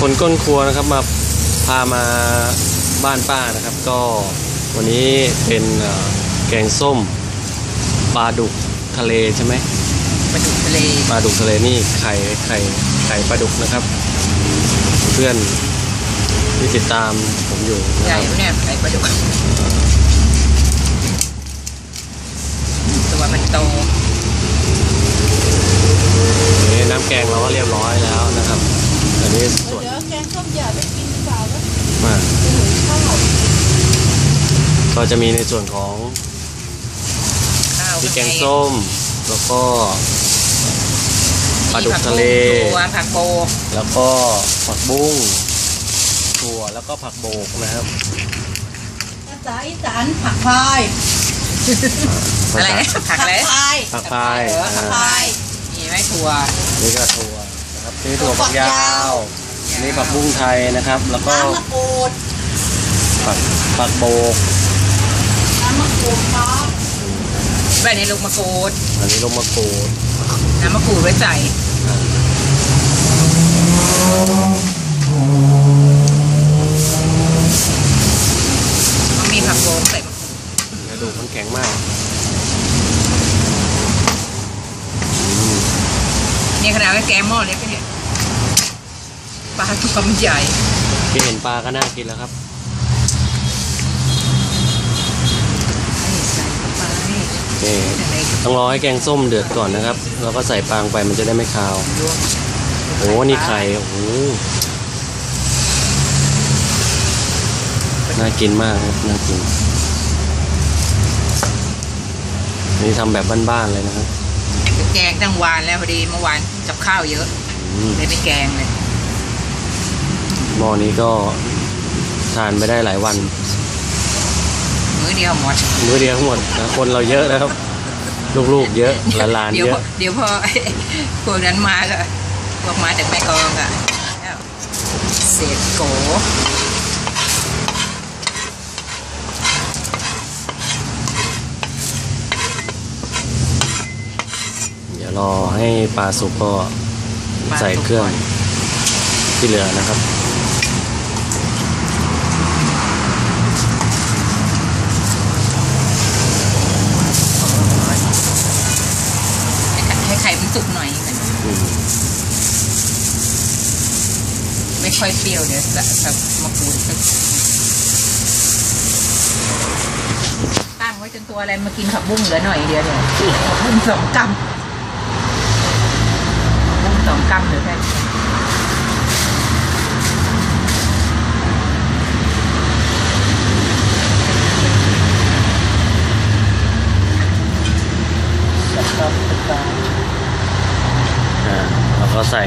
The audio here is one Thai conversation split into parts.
คนก้นครัวนะครับมาพามาบ้านป้านะครับ ก็วันนี้เป็นเอ่อแกงส้มปลาดุกทะเลใช่ไหมปลาดุกทะเลปลาดุกทะเลนี่ไข่ไข่ไข่ปลาดุกนะครับ เพื่อนที่ติดตามผมอยู่นะใหคญ่รับปะเนี่ยไข่ปลาดุกตัวมันโต นี่น้ำแกงเราก็เรียบร้อยแล้วนะครับอันนี้ส่วน เดี๋ยวแกงส้มอย่าไปกินดีกว่าแล้ว มาก จะหุงข้าว ก็ จะมีในส่วนของข้าวพริกแกงส้ม แล้วก็ปลาดุกทะเล ตัวผักโบกแล้วก็ผักบุ้งถั่วแล้วก็ผักโบกนะครับภาษาอีสานผักพายอะไรนะผักอะไรพายผักพายเออผักอ่าพายมีไหมถั่วนี่ก็ถั่วนะครับนี่ถั่วฝักยาวนี่ผักบุ้งไทยนะครับ แล้วก็น้ำมะกรูดผักผักโบก น้ำมะกรูดครับ แบบนี้ลูกมะกรูดอันนี้ลงมะกรูดน้ำมะกรูดไว้ใส่มันมีผักโบกใส่มะกรูดกระดูกมันแข็งมากนี่ขนาดว่าแกงหม้อเล็กก็เนี่ยปลาทุกคำใหญ่แค่เห็นปลาก็น่ากินแล้วครับ ใส่เข้าไป นี่อะไรต้องรอให้แกงส้มเดือดก่อนนะครับ แล้วก็ใส่ปลางไปมันจะได้ไม่คาวลวกโอ้นี่ไข่โอ้โหน่ากินมากครับน่ากิน นี่ทำแบบบ้านๆเลยนะครับแกงตั้งวานแล้วพอดีเมื่อวานกับข้าวเยอะอืมเลยไม่แกงเลยหม้อนี้ก็ทานไม่ได้หลายวันมื้อ เดียวหมดมื้อเดียวทั้งหมดนะคนเราเยอะนะครับ ลูกๆเยอะหลานๆเดี๋ยวเยพอะอเดี๋ยวพอพวกนั้นมาก็พวกมาจากแม่กลองอะแล้วเศษโกเดี๋ยวรอให้ปลาสุกก็ใส่เครื่องที่เหลือนะครับ ให้ไข่มัน สุกหน่อยอืมไม่ค่อยเปรี้ยวเดี๋ยวจะจะมะกรูดสักตั้งไว้จนตัวอะไรมากินผักบุ้งเหลือหน่อยเดียวเนี่ยผักบุ้งสองกำบุ้งสองกำเหลือแค่นี้ อ่าแล้ว ก็ใส่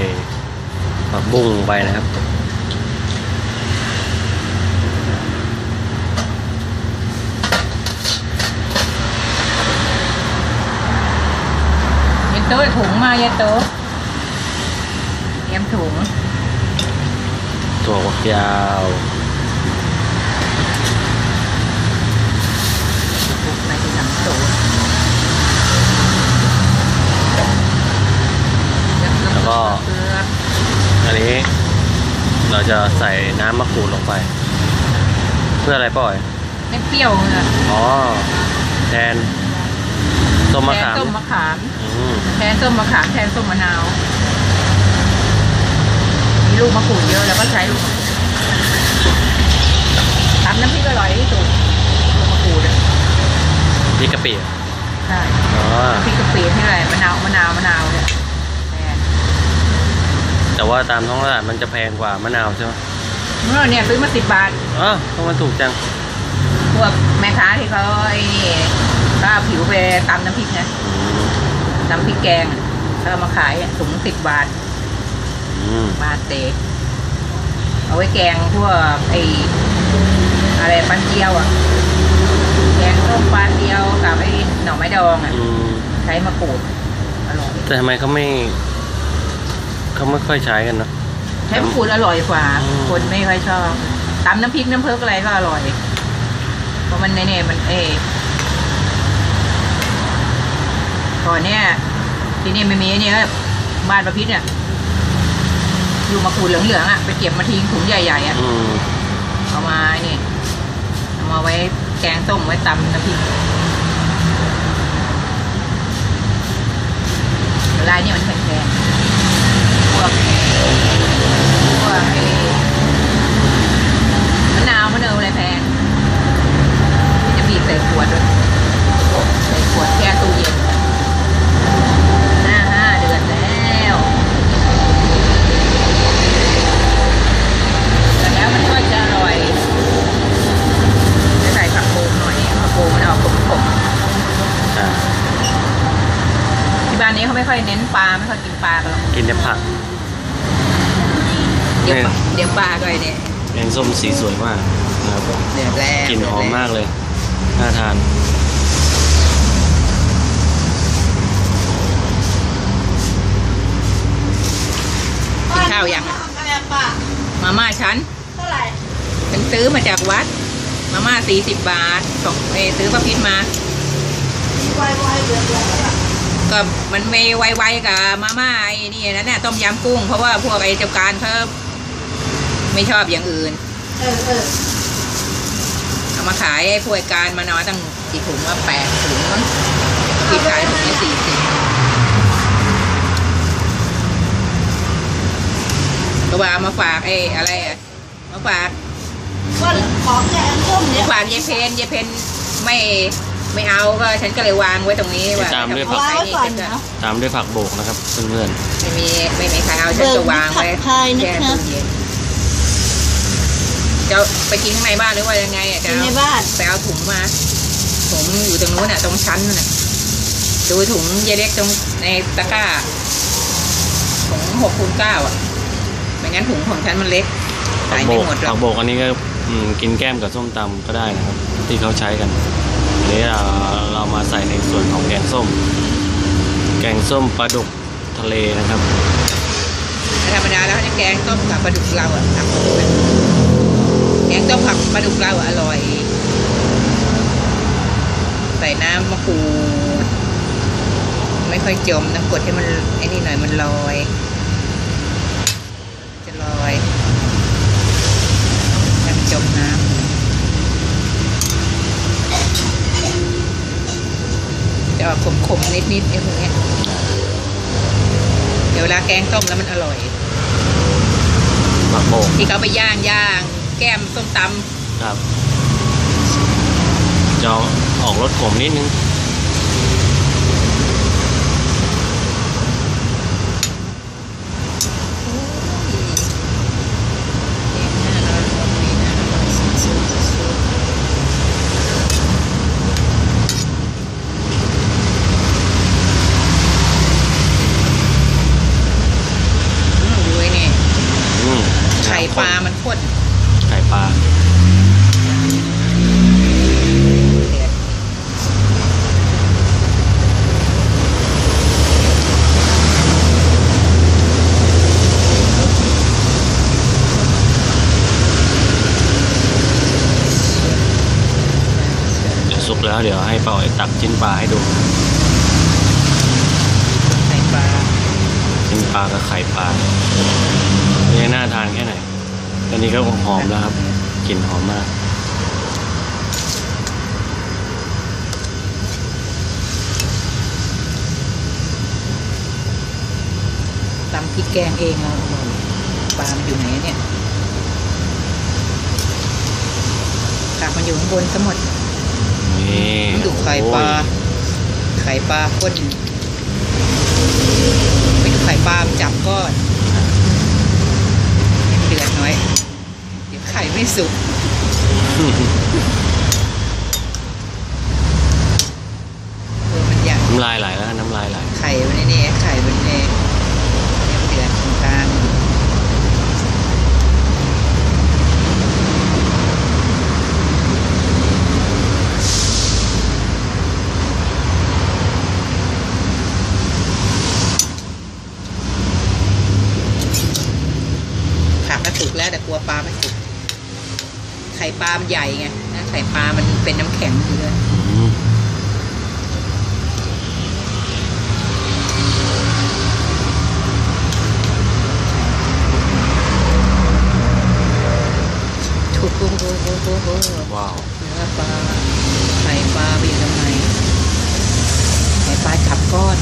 ผักบุ้งลงไปนะครับเย็นโต๊ะถุงมาเย็นโต๊ะเตรียมถุง ถั่วฝักยาว ถุงในที่หลังโต๊ะ แล้วก็เกลืออันนี้เราจะใส่น้ำมะกรูดลงไป เพื่ออะไรป่อยไม่เปรี้ยวเลยอ๋อแทนส้มมะแทนขามส้มมะขาม อืมแทนส้มมะขามแทนส้มมะนาว มีลูกมะกรูดเยอะแล้วก็ใช้ลูกมะกรูดทำน้ำพริกอร่อยที่สุดลูกมะกรูดอะพริกกะปิอะใช่อ๋อ น้ำพริกกะปิที่ไรมะนาวมะนาวมะนาวเนี่ยแทนแต่ ว่าตามท้องตลาดมันจะแพงกว่ามะนาวใช่ไหมเมื่อเนี่ยซื้อมาสิบบาทอ๋อทำไมถูกจัง พวกแม่ค้าที่เขาไอ้นี่ก็เอาผิวไปตำน้ำพริกนะอืมน้ำพริกแกงอะเขาเอามาขายอะถุงสิบบาท อืมบาทเตะเอาไว้แกงพวกไอ้อะไรปันเจียวอะ แกงส้มปลาเจียวกับไอ้หน่อไม้ดองอะ อืมใช้มะกรูดอร่อยแต่ทำไมเขาไม่ เขาไม่ค่อยใช้กันเนอะใช้มะกรูดอร่อยกว่าอืมคนไม่ค่อยชอบตำน้ำพริกน้ำเพิกอะไรก็อร่อย เพราะมันในเนี่ยมันเอก่อนเนี่ยที่นี่ไม่มีเนี่ยบ้านประพิษเนี่ยลูกมะกรูดเหลืองๆอะไปเก็บมาทิ้งถุงใหญ่ๆอะอืมเอามานี่เอามาไว้แกงส้มไว้ตำน้ำพริกลายนี่มันแพงๆพ วกพวกไอ้มะนาวมะเนาวอะไรแพงมันจะบีบใส่ขวดด้วยใส่ขวดแช่ตู้เย็นห้าห้าเดือนแล้วแต่แล้วมันก็จะอร่อยจะใส่ผักโขมหน่อยผักโขมมันออกขมอ่าๆที่บ้านนี้เขาไม่ค่อยเน้นปลาไม่ค่อยกินปลากันหรอก กินแต่ผัก เดี๋ยวปลาเนี่ยเดี๋ยวปลาด้วยเนี่ยแกงส้มสีสวยมากนะครับผมเดือดแล้วกลิ่นหอมมากเลยน่าทานกินข้าวยังอะไรป่ะมาม่าฉันเท่าไหร่ฉันซื้อมาจากวัด มาม่าสี่สิบบาทส่งเอยซื้อป้าพิษมาวายวายเดือดร้อนอะก็มันไม่ไวๆกับมาม่าไอ้นี่นั่นน่ะต้มยำกุ้ง เพราะว่าพวกไอ้เจ้าการเขา ไม่ชอบอย่างอื่น เออเออเอามาขายให้พวกการมานอนตั้งกี่ถุงว่าแปดถุงมั้งพี่ขายถุงละสี่สิบก็ว่าเอามาฝากไอ้อะไรอะมาฝากว่าของแกงส้มเนี่ยฝากยายเพนยายเพนไม่ไม่เอาก็ฉันก็เลยวางไว้ตรงนี้ว่าตามด้วยผักว้าวนี่ก่อนฉันก็เนาะตามด้วยผักโบกนะครับเพื่อนไม่มีไม่มีใครเอาฉันก็วางไว้เบิกผักพายนะคะแช่ตู้เย็น จะไปกินข้างในบ้านหรือว่ายังไงอะจะอยู่เอาในบ้านไปเอาถุงมาถุงอยู่ตรงนู้นน่ะตรงชั้นน่นน่ะดูถุงเยเล็กตรงในตะกร้าถุงหกคูณเก้าอะไม่งั้นถุงของฉันมันเล็กๆผัขากยโบไม่กหมดหรผัอกกโบกอันนี้ก็อืมกินแก้มกับส้มตำก็ได้นะครับ ที่เขาใช้กันอันนี้เราเรามาใส่ในส่วนของแกงส้ม แกงส้มปลาดุกทะเลนะครับธรรมดาแล้วเขาจะแกงต้มกับปลาดุกเราอะผั กแกงต้มผักปลาดุกเราอะอร่อย ใส่น้ำมะกรูดไม่ค่อยจมน้ำกรดให้มันไอ้นี่หน่อยมันลอย จะลอยยังจมน้ำจะออกขมๆนิดๆไอ้พวกเนี้ยเดี๋ยวเวลาแกงต้มแล้วมันอร่อยผักโบกที่เขาไปย่างย่าง แก้มส้มตำครับจะออกรสขมนิดนึงำดูไอ้นี่ อืม ไข่ปลามันข้น ไข่ปลา เดือด เดี๋ยวสุกแล้ว เดี๋ยวให้เป่าไอ้ตักชิ้นปลาให้ดูไข่ปลาชิ้นปลากับไข่ปลานี่น่าทานแค่ไหนตอนนี้ก็หอมแล้วครับกลิ่นหอมมากตำพริกแกงเองเอาปลามันอยู่ไหนเนี่ยกลับมันอยู่ข้างบนทั้งหมด นี่ดูไข่ปลาโอ้ยไข่ปลาข้นไปดูไข่ปลามันจับก้อนให้มันเดือดหน่อย เดี๋ยวไข่ไม่สุกเออมันอยากน้ำลายไหลแล้วน้ำลายไหลไข่มันนี่ไข่มันามัใหญ่ไงไข่ปลามันเป็นน้ำแข็งอยู่เลยถูกโอ้โหโอ้โหว้าวเนื้ปลาไข่ปลาไปอยู่ตรงไหนไข่ปลาจับก้อน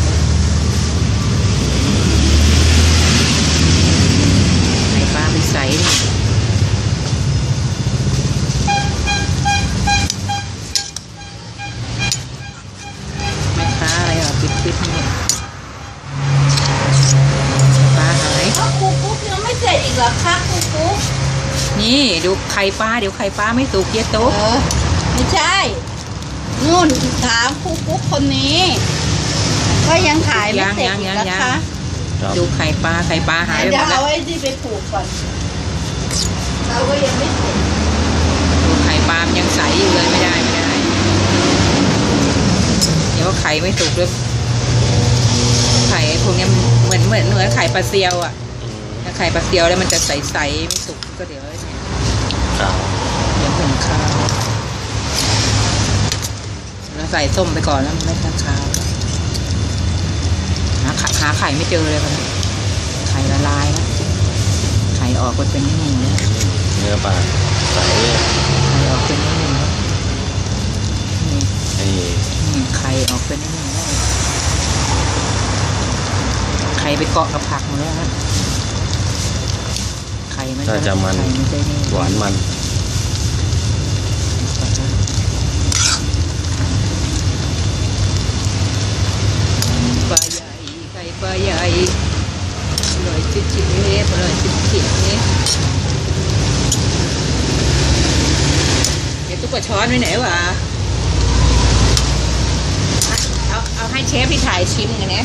ดูไข่ปลาเดี๋ยวไข่ปลาไม่สุกเยอะเอตุ๊กอไม่ใช่ นู่นถามครูกุ๊กคนนี้ ก็ยังขายไม่เสร็จอีกนะคะครับดูไข่ปลาไข่ปลาหายไปหเดี๋มยวดแล้เอาวไอ้ที่ไปผูกก่อนเราก็ยังไม่เสร็จดูไข่ปลามันยังใสอยู่เลยไม่ได้ไม่ได้ เดี๋ยวไข่ไม่สุกด้วยไข่ไอ้พวกเนี้ยมันเหมือนเหมือนเหมือนไข่ปลาเซียวอะอืมถ้าไข่ปลาเซียวแล้วมันจะใสๆไม่สุกก็เดี๋ยว เนี่ยครับเดี๋ยวถึงข้าวเราใส่ส้มไปก่อนแล้วมันไม่ทันข้าวหาไข่หาไข่ไม่เจอเลยครับไข่ละลายแล้วไข่ออกไปเป็นนี่เลยเนื้อปลาใสไข่ออกเป็นนี่แล้วนี่นี่นี่ไข่ออกเป็นนี่แล้วไข่ไปเกาะกับผักหมดแล้วฮะไข่มันถ้าจะมันไข่มันจะนี่หวานมันปลาใหญ่ไข่ปลาใหญ่อร่อยจิ๊ดจิ๊ดเอร่อยจิ๊ดจิ๊ดเอเดี๋ยวตุ๊กกระช้อนไว้ไหนวะอะเอาเอาให้เชฟที่ถ่ายชิมกันนะ